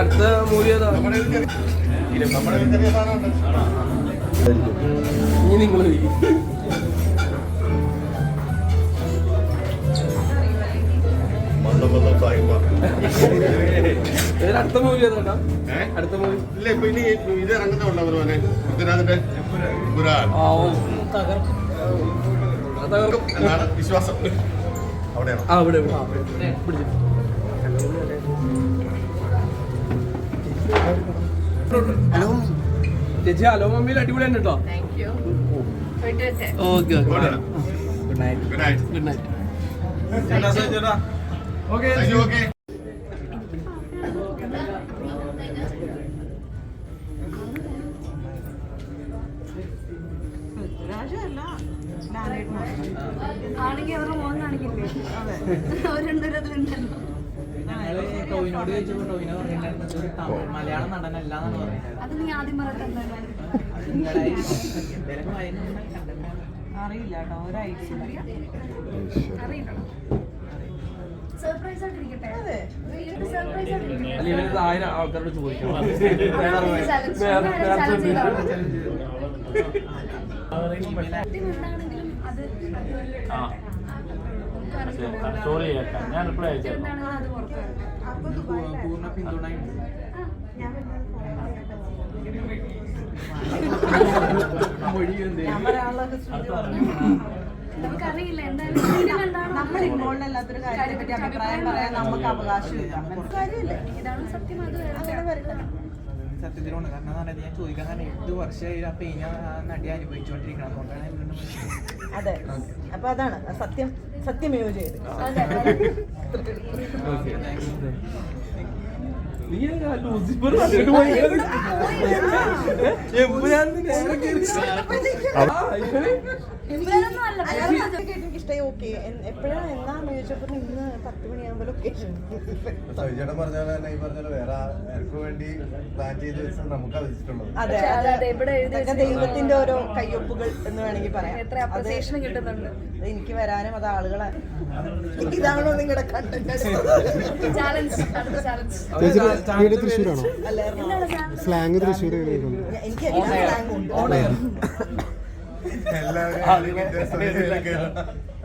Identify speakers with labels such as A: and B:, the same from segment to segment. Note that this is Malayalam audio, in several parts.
A: അടുത്ത മൂവി ഏതാ ഇനി നിങ്ങൾ അടുത്ത മൂവി ഏതാ അടുത്ത മൂവി
B: ഇല്ല ഇപ്പൊ ഇനി ഇത് പൃഥ്വിരാജിന്റെ പുരാൻ
A: ആ ഓ തകർക്കും.
B: എന്നാണ് വിശ്വാസം. അവിടെയാണോ
A: ഇവിടെ പിടിച്ചു ചേച്ചി ഹലോ മമ്മിയിൽ അടിപൊളിയാണ് തന്നെ കേട്ടോ okay okay. Good night
B: good night
A: good night
B: okay
C: ആണെങ്കിൽ അവരുടെ മോൻ കാണിക്കില്ലേ?
D: ഞങ്ങൾ ടോവിനോട് ചോദിച്ചപ്പോ ടോവിനോ തമിഴ് മലയാള നടനല്ല എന്നാണ് പറഞ്ഞത്
C: അത്
D: അത് അറിയില്ല കേട്ടോ ഒരു ഐഡിയ
C: അറിയില്ല. സർപ്രൈസ് ആയിട്ടിരിക്കട്ടെ ആയിട്ടിരിക്കട്ടെ
A: അല്ല ഇവർ ആയിരം ആൾക്കാരോട് ചോദിക്കണം
E: സോറി ചേട്ടാ ഞാൻ റിപ്ലൈ അയച്ചു
C: എന്താണെങ്കിലും അത് പുറത്തു വരും
D: പൂർണ പിന്തുണയുണ്ട് മൊഴി എന്ത്
C: നമുക്കറിയില്ല എന്തായാലും
F: നമ്മൾ ഇൻവോൾവ് അല്ലാത്തൊരു കാര്യത്തെ പറ്റി അഭിപ്രായം പറയാൻ നമുക്ക് അവകാശമില്ല. കാര്യമില്ല
C: ഇതാണ് സത്യം അത്.
D: സത്യത്തിലുണ്ട്. കാരണം എന്ന് പറഞ്ഞാൽ ഞാൻ ചോദിക്കാൻ കാരണം എട്ട് വർഷമായി ആ പെയിൻ ആ നടി അനുഭവിച്ചുകൊണ്ടിരിക്കണം. അതുകൊണ്ടാണ്.
F: അതെ. അപ്പൊ അതാണ്. സത്യം. സത്യമേവ ചെയ്ത്.
C: അതെ
A: നീ ആരാ? ലൂസിഫർ കണ്ടിട്ട് പോയി. കേറി. ആ, ഇവർ
C: ഇവരൊന്നും അല്ല വേറെ
F: എനിക്ക് ഇഷ്ടമായി ഓക്കെ എപ്പോഴാണ് എന്നാന്ന് ചോദിച്ചപ്പോ ഇന്ന് പത്ത് മണിയാകുമ്പോൾ ലൊക്കേഷൻ
G: സവിചേട്ടൻ പറഞ്ഞ പോലെ തന്നെ ഈ പറഞ്ഞ പോലെ വേറെ ആർക്കു വേണ്ടി പ്ലാൻ ചെയ്ത് വെച്ചാൽ നമുക്ക് അവതരിച്ചിട്ടുള്ളത്
F: അതെ അത്.
C: അതെ, ഇവിടെ എഴുതി
F: ദൈവത്തിന്റെ ഓരോ കയ്യൊപ്പുകൾ എന്ന് വേണമെങ്കിൽ പറയാം.
C: എത്ര അപ്രിസിയേഷൻ കിട്ടുന്നുണ്ട്.
F: അത് എനിക്ക് വരാനും അത് ആളുകളെ. ഇതാണോ നിങ്ങളുടെ കണ്ടന്റ്
H: തൃശ്ശൂരാണോ? സ്ലാങ് തൃശ്ശൂർ
F: എനിക്ക് എല്ലാ ഉണ്ട്.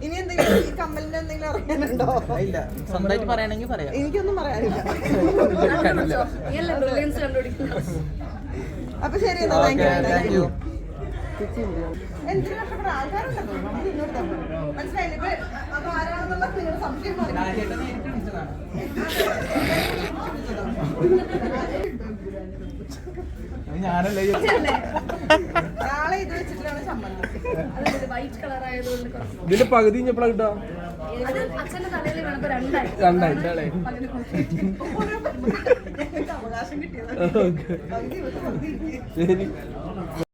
F: ഇനി എന്തെങ്കിലും ഈ കമ്മലിന്റെ എന്തെങ്കിലും അറിയാനുണ്ടോ?
D: ഇല്ല. സ്വന്തമായിട്ട് പറയണമെങ്കിൽ പറയാം.
F: എനിക്കൊന്നും പറയാനില്ല. അപ്പൊ ശരി എന്നാ. താങ്ക് യു എന്തിനു കഷ്ടപ്പെട്ട ആൾക്കാരുണ്ടല്ലോ. മനസ്സിലായില്ലേ? ഇപ്പൊ അത് ആരാണെന്നുള്ള സംശയം നാളെ ഇത് വെച്ചിട്ടാണ് സംബന്ധം
C: വൈറ്റ് കളർ ആയതുകൊണ്ട് കുറച്ച്
A: ഇതിന്റെ പകുതി ഇഞ്ഞപ്പോഴാ കിട്ടാ?
C: രണ്ടായി.
F: ഞങ്ങൾക്ക് അവകാശം കിട്ടിയത്.
A: ശരി.